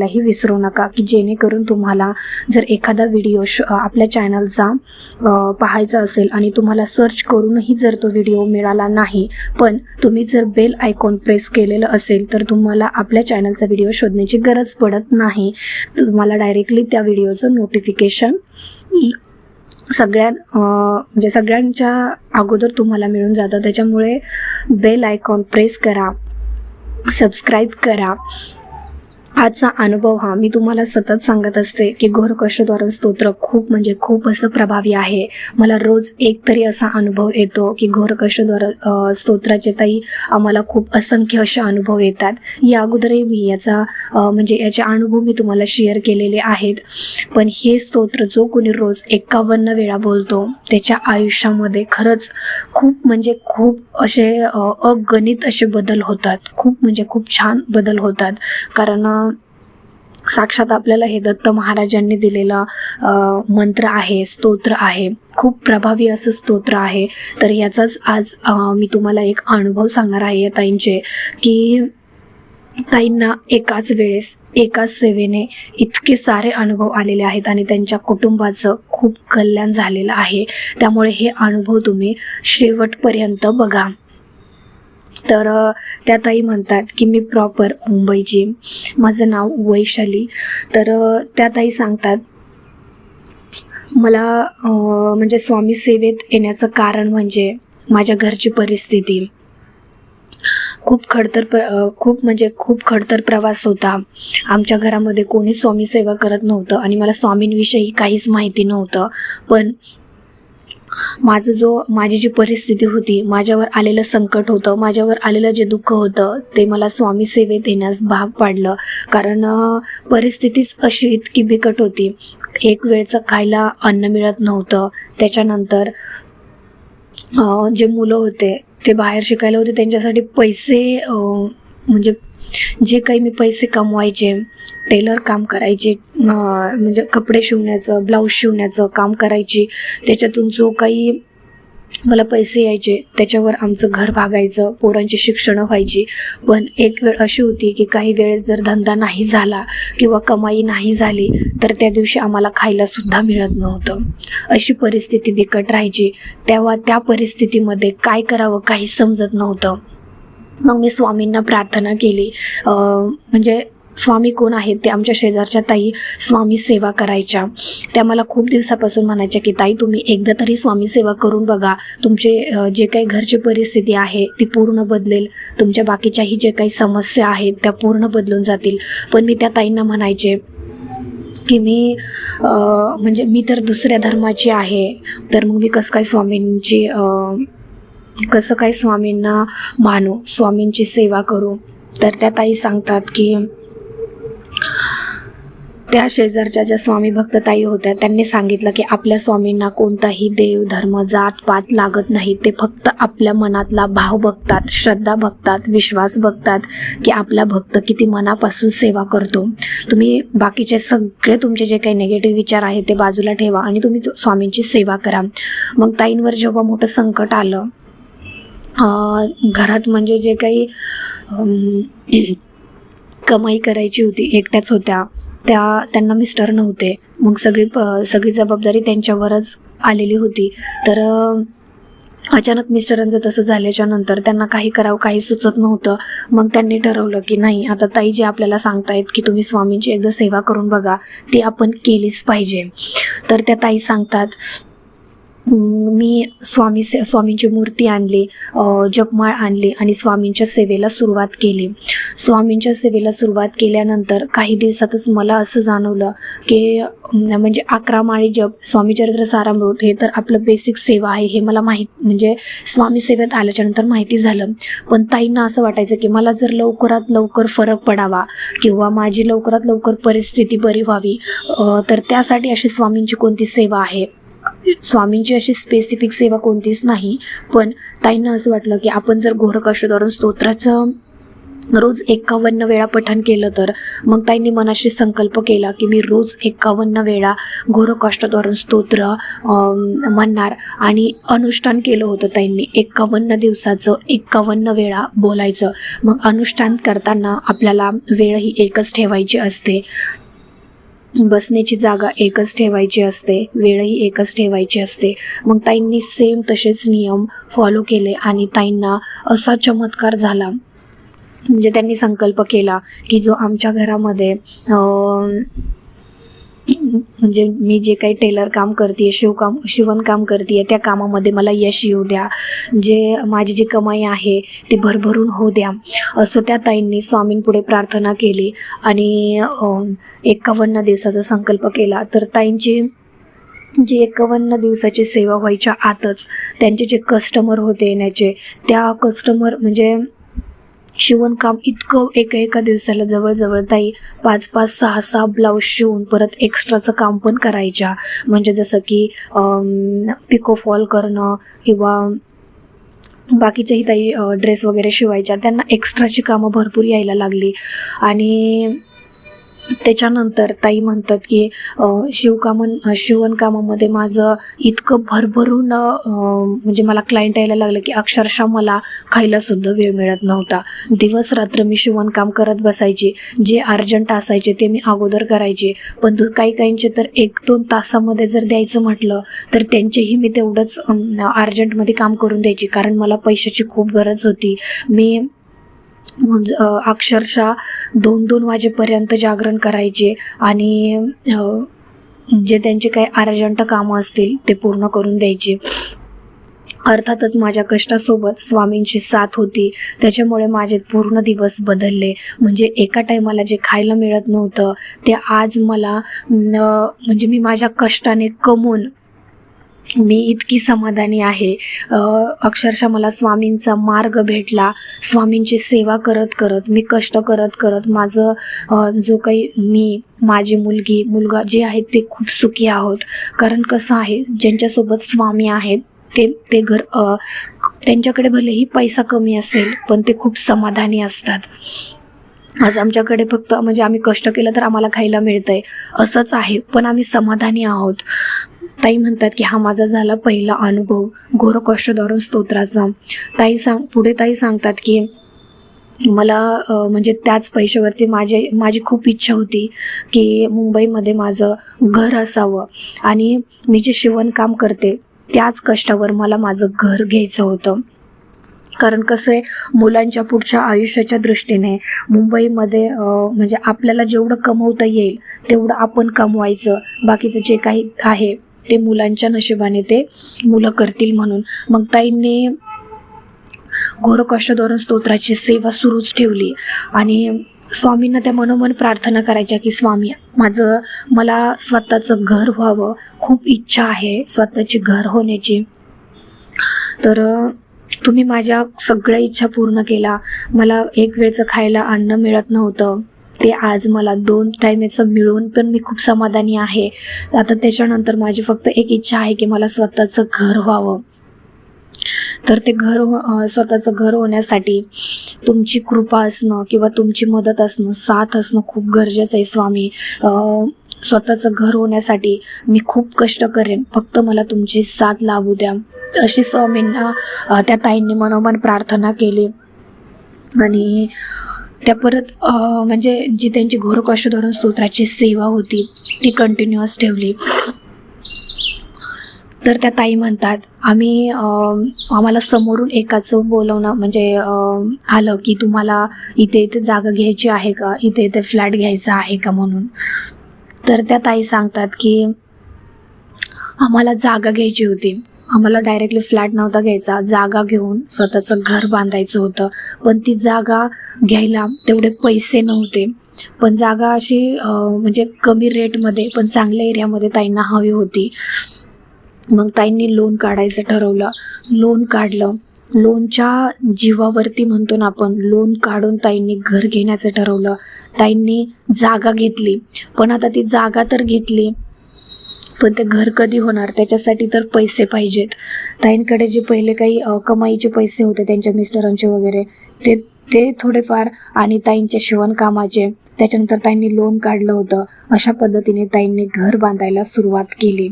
करायलाही विसरू नका की जेणेकरून तुम्हाला जर एखादा व्हिडिओ श आपल्या चॅनलचा पाहायचा असेल आणि तुम्हाला सर्च करूनही जर तो व्हिडिओ मिळाला नाही पण तुम्ही जर बेल आयकॉन प्रेस केलेलं असेल तर तुम्हाला आपल्या चॅनलचा व्हिडिओ शोधण्याची गरज पडत नाही. तुम्हाला डायरेक्टली त्या व्हिडिओचं नोटिफिकेशन सगळ्या म्हणजे सगळ्यांच्या अगोदर तुम्हाला मिळून जातं. त्याच्यामुळे बेल आयकॉन प्रेस करा सबस्क्राईब करा. आजचा अनुभव हा मी तुम्हाला सतत सांगत असते की घोरकष्टद्वार स्तोत्र खूप म्हणजे खूप असं प्रभावी आहे. मला रोज एक तरी असा अनुभव येतो की घोरकष्टद्वार स्तोत्राचे ताई आम्हाला खूप असंख्य असे अनुभव येतात. या अगोदरही मी याचा म्हणजे याचे अनुभव मी तुम्हाला शेअर केलेले आहेत. पण हे स्तोत्र जो कोणी रोज एकावन्न वेळा बोलतो त्याच्या आयुष्यामध्ये खरंच खूप म्हणजे खूप असे अगणित असे बदल होतात. खूप म्हणजे खूप छान बदल होतात. कारण साक्षात आपल्याला हे दत्त महाराजांनी दिलेलं मंत्र आहे स्तोत्र आहे. खूप प्रभावी असं स्तोत्र आहे. तर याचाच आज मी तुम्हाला एक अनुभव सांगणार आहे या ताईंचे की ताईंना एकाच वेळेस एकाच सेवेने इतके सारे अनुभव आलेले आहेत आणि त्यांच्या कुटुंबाचं खूप कल्याण झालेलं आहे. त्यामुळे हे अनुभव तुम्ही शेवटपर्यंत बघा. तर त्या ताई म्हणतात की मी प्रॉपर मुंबईची माझं नाव वैशाली. तर त्या ताई सांगतात मला म्हणजे स्वामी सेवेत येण्याचं कारण म्हणजे माझ्या घरची परिस्थिती. खूप खडतर प्र खूप म्हणजे खूप खडतर प्रवास होता. आमच्या घरामध्ये कोणी स्वामी सेवा करत नव्हतं आणि मला स्वामींविषयी काहीच माहिती नव्हतं. पण माझं जो माझी जी परिस्थिती होती माझ्यावर आलेलं संकट होतं माझ्यावर आलेलं जे दुःख होतं ते मला स्वामी सेवेत येण्यास भाग पाडलं. कारण परिस्थितीच अशी इतकी बिकट होती. एक वेळचं खायला अन्न मिळत नव्हतं. त्याच्यानंतर जे मुलं होते ते बाहेर शिकायला होते त्यांच्यासाठी पैसे म्हणजे जे काही मी पैसे कमवायचे टेलर काम करायचे म्हणजे कपडे शिवण्याचं ब्लाऊज शिवण्याचं काम करायची त्याच्यातून जो काही मला पैसे यायचे त्याच्यावर आमचं घर भागायचं पोरांची शिक्षणं व्हायची. पण एक वेळ अशी होती की काही वेळेस जर धंदा नाही झाला किंवा कमाई नाही झाली तर त्या दिवशी आम्हाला खायला सुद्धा मिळत नव्हतं. अशी परिस्थिती बिकट राहायची. तेव्हा त्या परिस्थितीमध्ये काय करावं काही समजत नव्हतं. मग मी स्वामींना प्रार्थना केली. म्हणजे स्वामी कोण आहेत? ते आमच्या शेजारच्या ताई स्वामी सेवा करायच्या. त्या मला खूप दिवसापासून म्हणायच्या की ताई तुम्ही एकदा तरी स्वामी सेवा करून बघा. तुमचे जे काही घरची परिस्थिती आहे ती पूर्ण बदलेल. तुमच्या बाकीच्याही जे काही समस्या आहेत त्या पूर्ण बदलून जातील. पण मी त्या ताईंना म्हणायचे की मी म्हणजे मी तर दुसऱ्या धर्माची आहे. तर मग मी कसं काय स्वामींची कसं काय स्वामींना मानू स्वामींची सेवा करू? तर त्या ताई सांगतात की त्या शेजारच्या ज्या स्वामी भक्त ताई होत्या त्यांनी सांगितलं की आपल्या स्वामींना कोणताही देव धर्म जात पात लागत नाही. ते फक्त आपल्या मनातला भाव बघतात श्रद्धा बघतात विश्वास बघतात की आपला भक्त किती मनापासून सेवा करतो. तुम्ही बाकीचे सगळे तुमचे जे काही नेगेटिव्ह विचार आहेत ते बाजूला ठेवा आणि तुम्ही स्वामींची सेवा करा. मग ताईंवर जेव्हा मोठं संकट आलं घरात म्हणजे जे काही कमाई करायची होती एकट्याच होत्या त्या त्यांना मिस्टर नव्हते. मग सगळी प सगळी जबाबदारी त्यांच्यावरच आलेली होती. तर अचानक मिस्टरांचं तसं झाल्याच्यानंतर त्यांना काही करावं काही सुचत नव्हतं. मग त्यांनी ठरवलं की नाही आता ताई जे आपल्याला सांगतायत की तुम्ही स्वामींची एकदा सेवा करून बघा ती आपण केलीच पाहिजे. तर त्या ताई सांगतात मी स्वामी से स्वामींची मूर्ती आणली जपमाळ आणली आणि स्वामींच्या सेवेला सुरुवात केली. स्वामींच्या सेवेला सुरुवात केल्यानंतर काही दिवसातच मला असं जाणवलं की म्हणजे अकरा माळी जप स्वामीचरित्र सारामृत हे तर आपलं बेसिक सेवा आहे हे मला माहीत म्हणजे स्वामी सेवेत आल्याच्यानंतर माहिती झालं. पण ताईंना असं वाटायचं की मला जर लवकरात लवकर फरक पडावा किंवा माझी लवकरात लवकर परिस्थिती बरी व्हावी तर त्यासाठी अशी स्वामींची कोणती सेवा आहे? स्वामींची अशी स्पेसिफिक सेवा कोणतीच नाही पण ताईंना असं वाटलं की आपण जर घोरकष्टधरून स्तोत्राचं रोज एकावन्न वेळा पठण केलं तर मग ताईंनी मनाशी संकल्प केला की मी रोज एकावन्न वेळा घोरकष्टधरून स्तोत्र म्हणणार आणि अनुष्ठान केलं होतं ताईंनी. एकावन्न दिवसाचं एकावन्न वेळा बोलायचं. मग अनुष्ठान करताना आपल्याला वेळ ही एकच ठेवायची असते. बसण्याची जागा एकच ठेवायची असते वेळही एकच ठेवायची असते. मग ताईंनी सेम तसेच नियम फॉलो केले आणि ताईंना असा चमत्कार झाला. म्हणजे त्यांनी संकल्प केला की जो आमच्या घरामध्ये म्हणजे मी जे काही टेलर काम करते शिवकाम शिवणकाम करते त्या कामामध्ये मला यश येऊ द्या. जे माझी जी कमाई आहे ती भरभरून होऊ द्या. असं त्या ताईंनी स्वामींपुढे प्रार्थना केली आणि एकावन्न दिवसाचा संकल्प केला. तर ताईंची जी एकावन्न दिवसाची सेवा व्हायच्या आतच त्यांचे जे कस्टमर होते येण्याचे त्या कस्टमर म्हणजे शिवणकाम इतकं एका एका दिवसाला जवळजवळ ताई पाच पाच सहा सहा ब्लाऊज शिवून परत एक्स्ट्राचं काम पण करायच्या. म्हणजे जसं की पिको फॉल करणं किंवा बाकीच्याही ताई ड्रेस वगैरे शिवायच्या त्यांना एक्स्ट्राची कामं भरपूर यायला लागली. आणि त्याच्यानंतर ताई म्हणतात की शिवकामन शिवणकामामध्ये माझं इतकं भरभरून म्हणजे मला क्लायंट यायला लागलं की अक्षरशः मला खायलासुद्धा वेळ मिळत नव्हता. दिवस रात्र मी शिवणकाम करत बसायची जे अर्जंट असायचे ते मी अगोदर करायचे. पण काही काहींचे तर एक दोन तासामध्ये जर द्यायचं म्हटलं तर त्यांचेही मी तेवढंच अर्जंटमध्ये काम करून द्यायची. कारण मला पैशाची खूप गरज होती. मी अक्षरशः दोन दोन वाजेपर्यंत जागरण करायचे आणि जे त्यांचे काही अर्जंट कामं असतील ते पूर्ण करून द्यायचे. अर्थातच माझ्या कष्टासोबत स्वामींची साथ होती. त्याच्यामुळे माझे पूर्ण दिवस बदलले. म्हणजे एका टायमाला जे खायला मिळत नव्हतं ते आज मला म्हणजे मी माझ्या कष्टाने कमवून मी इतकी समाधानी आहे. अक्षरशः मला स्वामींचा मार्ग भेटला. स्वामींची सेवा करत करत मी कष्ट करत करत माझं जो काही मी माझी मुलगी मुलगा जे आहेत ते खूप सुखी आहोत. कारण कसं आहे ज्यांच्यासोबत स्वामी आहेत ते ते घर त्यांच्याकडे भलेही पैसा कमी असेल पण ते खूप समाधानी असतात. आज आमच्याकडे फक्त म्हणजे आम्ही कष्ट केलं तर आम्हाला खायला मिळतंय असंच आहे. पण आम्ही समाधानी आहोत. ताई म्हणतात की हा माझा झाला पहिला अनुभव. घोरकष्टधरून स्तोत्राचा. ताई सांग पुढे ताई सांगतात की मला म्हणजे त्याच पैशावरती माझे माझी खूप इच्छा होती की मुंबईमध्ये माझं घर असावं आणि मी जे शिवणकाम करते त्याच कष्टावर मला माझं घर घ्यायचं होतं. कारण कसं आहे मुलांच्या पुढच्या आयुष्याच्या दृष्टीने मुंबईमध्ये म्हणजे आपल्याला जेवढं कमवता येईल तेवढं आपण कमवायचं. बाकीचं जे काही आहे ते मुलांच्या नशिबाने ते मुलं करतील म्हणून. मग ताईंनी घोरकष्टधोरण स्तोत्राची सेवा सुरूच ठेवली. आणि स्वामींना त्या मनोमन प्रार्थना करायच्या की स्वामी माझं मला स्वतःचं घर व्हावं. खूप इच्छा आहे स्वतःची घर होण्याची. तर तुम्ही माझ्या सगळ्या इच्छा पूर्ण केला. मला एक वेळचं खायला अन्न मिळत नव्हतं. ते आज मला दोन टायमेचं मिळून पण मी खूप समाधानी आहे. आता त्याच्यानंतर माझी फक्त एक इच्छा आहे की मला स्वतःचं घर व्हावं. तर ते घर हो- स्वतःचं घर होण्यासाठी तुमची कृपा असणं किंवा तुमची मदत असणं साथ असणं खूप गरजेचं आहे स्वामी. स्वतःचं घर होण्यासाठी मी खूप कष्ट करेन. फक्त मला तुमची साथ लाभू द्या. अशी स्वामींना त्या ताईंनी मनोमन प्रार्थना केली. आणि त्या परत म्हणजे जी त्यांची घोरकाश धरून स्तोत्राची सेवा होती ती कंटिन्युअस ठेवली. तर त्या ताई म्हणतात आम्ही आम्हाला समोरून एकाचं बोलवणं म्हणजे आलं की तुम्हाला इथे इथे जागा घ्यायची आहे का? इथे इथे फ्लॅट घ्यायचा आहे का म्हणून? तर त्या ताई सांगतात की आम्हाला जागा घ्यायची होती. आम्हाला डायरेक्टली फ्लॅट नव्हता घ्यायचा. जागा घेऊन स्वतःचं घर बांधायचं होतं. पण ती जागा घ्यायला तेवढे पैसे नव्हते. पण जागा अशी म्हणजे कमी रेटमध्ये पण चांगल्या एरियामध्ये ताईंना हवी होती. मग ताईंनी लोन काढायचं ठरवलं. लोन काढलं. लोनच्या जीवावरती म्हणतो ना आपण लोन काढून ताईंनी घर घेण्याचं ठरवलं. ताईंनी जागा घेतली. पण आता ती जागा तर घेतली. पण ते घर कधी होणार? त्याच्यासाठी तर पैसे पाहिजेत. ताईंकडे जे पहिले काही कमाईचे पैसे होते त्यांच्या मिस्टरांचे वगैरे ते ते थोडेफार आणि ताईंच्या शिवणकामाचे त्याच्यानंतर ताईंनी लोन काढलं होतं. अशा पद्धतीने ताईंनी घर बांधायला सुरुवात केली.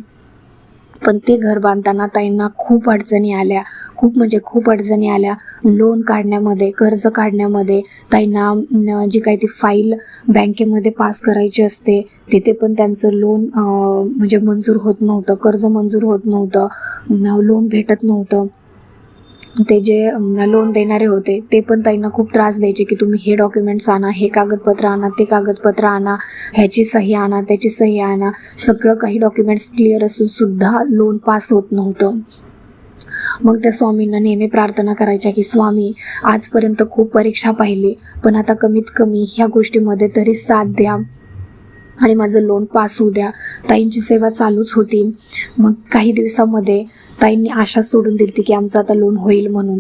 पण ते घर बांधताना ताईंना खूप अडचणी आल्या. खूप म्हणजे खूप अडचणी आल्या. लोन काढण्यामध्ये कर्ज काढण्यामध्ये ताईंना जी काही ती फाईल बँकेमध्ये पास करायची असते तिथे पण त्यांचं लोन म्हणजे मंजूर होत नव्हतं कर्ज मंजूर होत नव्हतं लोन भेटत नव्हतं. ते जे लोन देणारे होते ते पण त्यांना खूप त्रास द्यायचे की तुम्ही हे डॉक्युमेंट्स आणा हे कागदपत्र आणा ते कागदपत्र आणा ह्याची सही आणा त्याची सही आणा. सगळं काही डॉक्युमेंट्स क्लिअर असून सुद्धा लोन पास होत नव्हतं. मग त्या स्वामींना नेहमी प्रार्थना करायच्या की स्वामी आजपर्यंत खूप परीक्षा पाहिली पण आता कमीत कमी ह्या गोष्टीमध्ये तरी साथ द्या. आणि माझं लोन पास होऊ द्या. ताईंची सेवा चालूच होती. मग काही दिवसामध्ये ताईंनी आशा सोडून दिली की आमचं आता लोन होईल म्हणून.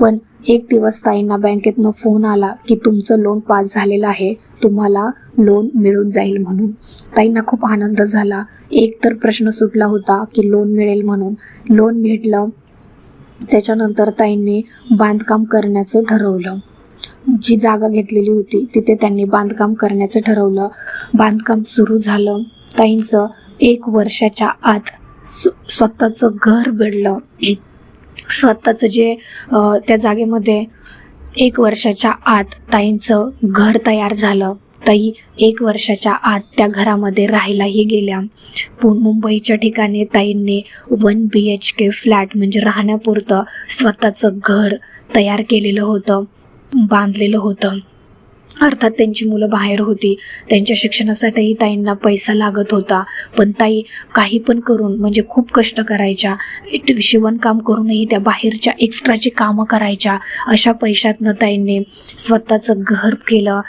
पण एक दिवस ताईंना बँकेतनं फोन आला की तुमचं लोन पास झालेलं आहे. तुम्हाला लोन मिळून जाईल म्हणून. ताईंना खूप आनंद झाला. एक तर प्रश्न सुटला होता की लोन मिळेल म्हणून. लोन भेटलं. त्याच्यानंतर ताईंनी बांधकाम करण्याचं ठरवलं. जी जागा घेतलेली होती तिथे त्यांनी बांधकाम करण्याचं ठरवलं. बांधकाम सुरू झालं. ताईंचं एक वर्षाच्या आत स्व स्वतःचं घर घडलं. स्वतःचं जे त्या जागेमध्ये एक वर्षाच्या आत ताईंचं घर तयार झालं. ताई एक वर्षाच्या आत त्या घरामध्ये राहायलाही गेल्या. पु मुंबईच्या ठिकाणी ताईंनी one B H K flat म्हणजे राहण्यापुरतं स्वतःचं घर तयार केलेलं होतं. बांधलेलं होतं. अर्थात त्यांची मुलं बाहेर होती. त्यांच्या शिक्षणासाठीही ताईंना पैसा लागत होता. पण ताई काही पण करून म्हणजे खूप कष्ट करायच्या. इट- शिवणकाम करूनही त्या बाहेरच्या एक्स्ट्राची कामं करायच्या. अशा पैशातनं ताईंनी स्वतःचं घर केलं.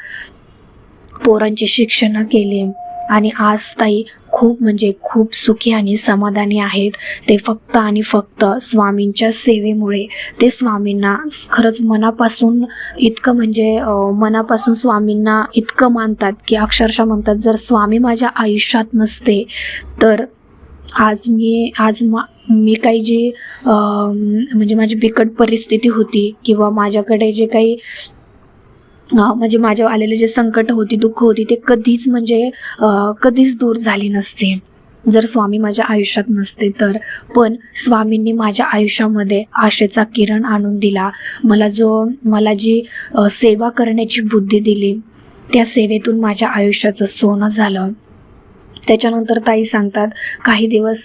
पोरांची शिक्षणं केली. आणि आज ताई खूप म्हणजे खूप सुखी आणि समाधानी आहेत. ते फक्त आणि फक्त स्वामींच्या सेवेमुळे. ते स्वामींना खरंच मनापासून इतकं म्हणजे मनापासून स्वामींना इतकं मानतात की अक्षरशः म्हणतात जर स्वामी माझ्या आयुष्यात नसते तर आज मी आज मा मी काही जी म्हणजे माझी बिकट परिस्थिती होती किंवा माझ्याकडे जे काही म्हणजे माझ्या आलेले जे संकट होती दुःख होती ते कधीच म्हणजे कधीच दूर झाली नसते. जर स्वामी माझ्या आयुष्यात नसते तर. पण स्वामींनी माझ्या आयुष्यामध्ये आशेचा किरण आणून दिला. मला जो मला जी सेवा करण्याची बुद्धी दिली त्या सेवेतून माझ्या आयुष्याचं सोनं झालं. त्याच्यानंतर ताई सांगतात काही दिवस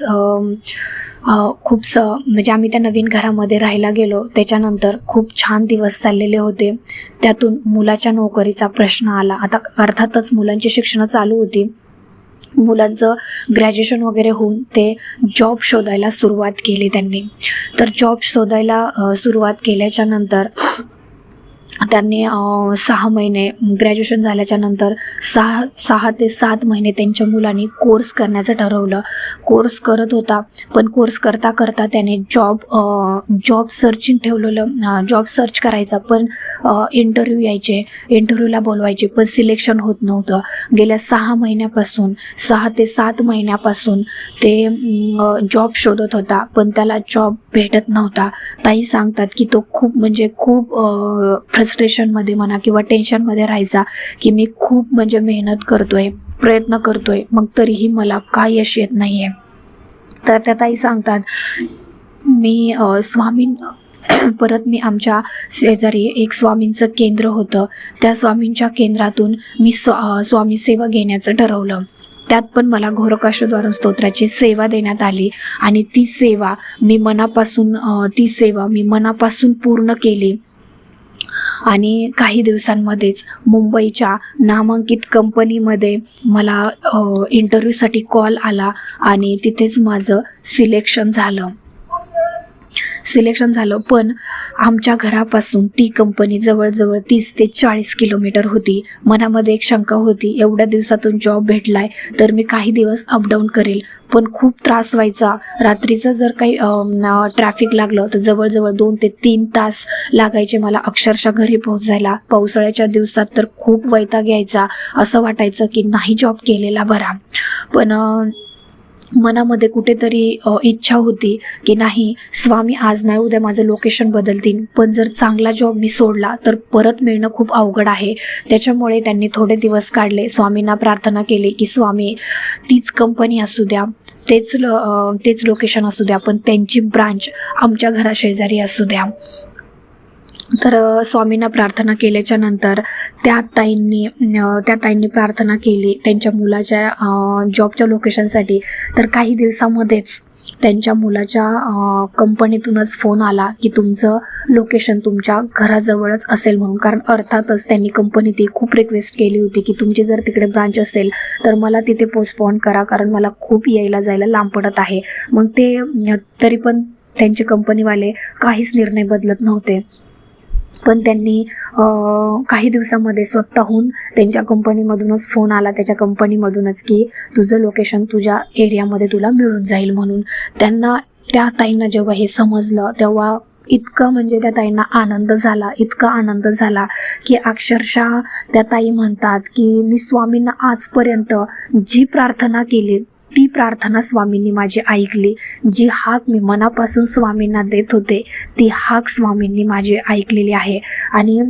खूप स म्हणजे आम्ही त्या नवीन घरामध्ये राहायला गेलो. त्याच्यानंतर खूप छान दिवस चाललेले होते. त्यातून मुलाच्या नोकरीचा प्रश्न आला. आता अर्थातच मुलांची शिक्षणं चालू होती. मुलांचं ग्रॅज्युएशन वगैरे होऊन ते जॉब शोधायला सुरुवात केली त्यांनी. तर जॉब शोधायला सुरुवात केल्याच्यानंतर त्यांनी सहा महिने ग्रॅज्युएशन झाल्याच्यानंतर सहा सहा ते सात महिने त्यांच्या मुलांनी कोर्स करण्याचं ठरवलं. कोर्स करत होता पण कोर्स करता करता त्याने जॉब जॉब सर्चिंग ठेवलेलं जॉब सर्च करायचा. पण इंटरव्ह्यू यायचे इंटरव्ह्यूला बोलवायचे पण सिलेक्शन होत नव्हतं. गेल्या सहा महिन्यापासून सहा ते सात महिन्यापासून ते जॉब शोधत होता पण त्याला जॉब भेटत नव्हता. ताई सांगतात की तो खूप म्हणजे खूप फ्रस्ट्रेशनमध्ये म्हणा किंवा टेन्शनमध्ये राहायचा की मी खूप म्हणजे मेहनत करतोय प्रयत्न करतोय मग तरीही मला काय यश येत नाही आहे तर त्या ताई सांगतात मी स्वामी परत मी आमच्या शेजारी एक स्वामींचं केंद्र होतं. त्या स्वामींच्या केंद्रातून मी स्व स्वामी सेवा घेण्याचं ठरवलं. त्यात पण मला घोरकाशोद्वार स्तोत्राची सेवा देण्यात आली आणि ती सेवा मी मनापासून ती सेवा मी मनापासून पूर्ण केली. आणि काही दिवसांमध्येच मुंबईच्या नामांकित कंपनीमध्ये मला इंटरव्ह्यूसाठी कॉल आला आणि तिथेच माझं सिलेक्शन झालं. सिलेक्शन झालं पण आमच्या घरापासून ती कंपनी जवळजवळ तीस ते चाळीस किलोमीटर होती. मनामध्ये एक शंका होती एवढ्या दिवसातून जॉब भेटलाय तर मी काही दिवस अपडाऊन करेल. पण खूप त्रास व्हायचा. रात्रीचं जर काही ट्रॅफिक लागलं तर जवळजवळ दोन ते तीन तास लागायचे मला अक्षरशः घरी पोहोचायला. पावसाळ्याच्या दिवसात तर खूप वैताग यायचा. असं वाटायचं की नाही जॉब केलेला बरा. पण मनामध्ये कुठेतरी इच्छा होती की नाही स्वामी आज नाही उद्या माझं लोकेशन बदलतील. पण जर चांगला जॉब मी सोडला तर परत मिळणं खूप अवघड आहे. त्याच्यामुळे त्यांनी थोडे दिवस काढले. स्वामींना प्रार्थना केली की स्वामी तीच कंपनी असू द्या तेच ल तेच लोकेशन असू द्या पण त्यांची ब्रांच आमच्या घराशेजारी असू द्या. तर स्वामींना प्रार्थना केल्याच्यानंतर त्या ताईंनी त्या ताईंनी प्रार्थना केली त्यांच्या मुलाच्या जॉबच्या लोकेशनसाठी. तर काही दिवसामध्येच त्यांच्या मुलाच्या कंपनीतूनच फोन आला की तुमचं लोकेशन तुमच्या घराजवळच असेल म्हणून. कारण अर्थातच त्यांनी कंपनी ती खूप रिक्वेस्ट केली होती की तुमची जर तिकडे ब्रांच असेल तर मला तिथे पोस्टपोन करा कारण मला खूप यायला जायला लांब पडत आहे. मग ते तरी पण त्यांचे कंपनीवाले काहीच निर्णय बदलत नव्हते. पण त्यांनी काही दिवसामध्ये स्वतःहून त्यांच्या कंपनीमधूनच फोन आला त्याच्या कंपनीमधूनच की तुझं लोकेशन तुझ्या एरियामध्ये तुला मिळून जाईल म्हणून. त्यांना त्या ताईंना जेव्हा हे समजलं तेव्हा इतकं म्हणजे त्या ताईंना आनंद झाला इतका आनंद झाला की अक्षरशः त्या ताई म्हणतात की मी स्वामींना आजपर्यंत जी प्रार्थना केली ती प्रार्थना स्वामींनी माझी ऐकली. जी हाक मी मनापासून स्वामींना देत होते ती हाक स्वामींनी माझी ऐकलेली आहे. आणि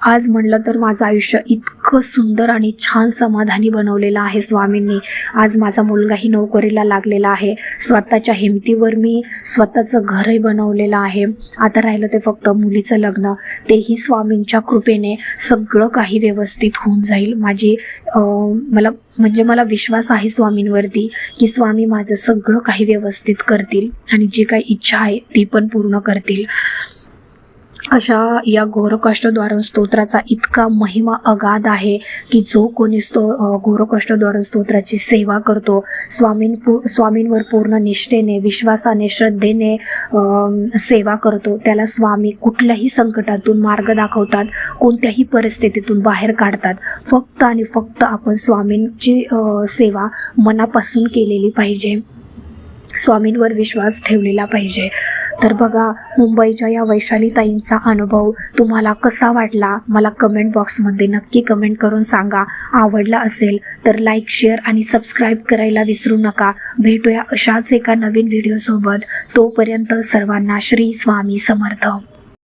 आज म्हणलं तर माझं आयुष्य इतकं सुंदर आणि छान समाधानी बनवलेलं आहे स्वामींनी. आज माझा मुलगाही नोकरीला लागलेला आहे. स्वतःच्या हिमतीवर मी स्वतःचं घरही बनवलेलं आहे. आता राहिलं ते फक्त मुलीचं लग्न. तेही स्वामींच्या कृपेने सगळं काही व्यवस्थित होऊन जाईल. माझी मला म्हणजे मला विश्वास आहे स्वामींवरती की स्वामी माझं सगळं काही व्यवस्थित करतील आणि जी काही इच्छा आहे ती पण पूर्ण करतील. अशा या घोरकष्टद्वारण स्तोत्राचा इतका महिमा अगाध आहे की जो कोणी स्तो अ, स्तोत्राची सेवा करतो स्वामीं स्वामींवर पूर्ण निष्ठेने विश्वासाने श्रद्धेने सेवा करतो त्याला स्वामी कुठल्याही संकटातून मार्ग दाखवतात कोणत्याही परिस्थितीतून बाहेर काढतात. फक्त आणि फक्त आपण स्वामींची सेवा मनापासून केलेली पाहिजे. स्वामींवर विश्वास ठेवलेला पाहिजे. तर बघा मुंबईच्या या वैशाली ताईंचा अनुभव तुम्हाला कसा वाटला? मला कमेंट बॉक्समध्ये नक्की कमेंट करून सांगा. आवडला असेल तर लाईक शेअर आणि सबस्क्राईब करायला विसरू नका. भेटूया अशाच एका नवीन व्हिडिओसोबत तोपर्यंत सर्वांना श्री स्वामी समर्थ.